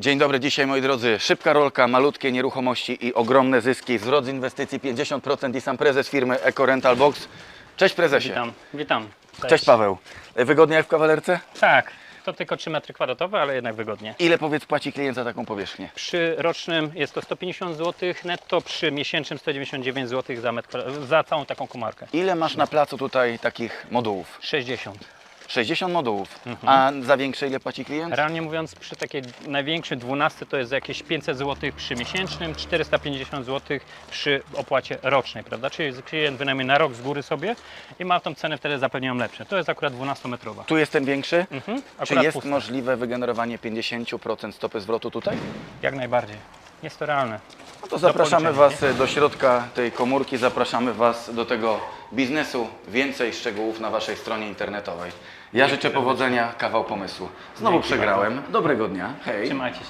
Dzień dobry, dzisiaj moi drodzy, szybka rolka, malutkie nieruchomości i ogromne zyski. Z inwestycji 50% i sam prezes firmy Eco Rental Box. Cześć prezesie. Witam, witam. Cześć Paweł. Wygodnie jak w kawalerce? Tak, to tylko 3 metry kwadratowe, ale jednak wygodnie. Ile powiedz płaci klient za taką powierzchnię? Przy rocznym jest to 150 zł netto, przy miesięcznym 199 zł za, metr, za całą taką komarkę. Ile masz na placu tutaj takich modułów? 60. 60 modułów. Mhm. A za większe ile płaci klient? Realnie mówiąc, przy takiej największej 12 to jest jakieś 500 zł przy miesięcznym, 450 zł przy opłacie rocznej, prawda? Czyli klient wynajmie na rok z góry sobie i ma tą cenę wtedy zapewniają lepsze. To jest akurat 12-metrowa. Tu jest ten większy? Mhm, Czy jest pusta. możliwe wygenerowanie 50% stopy zwrotu tutaj? Jak najbardziej. Jest to realne. No to zapraszamy Was do środka tej komórki, zapraszamy Was do tego biznesu. Więcej szczegółów na Waszej stronie internetowej. Ja życzę powodzenia, kawał pomysłu. Znowu Dzięki przegrałem. Dobrego dnia. Hej. Trzymajcie się.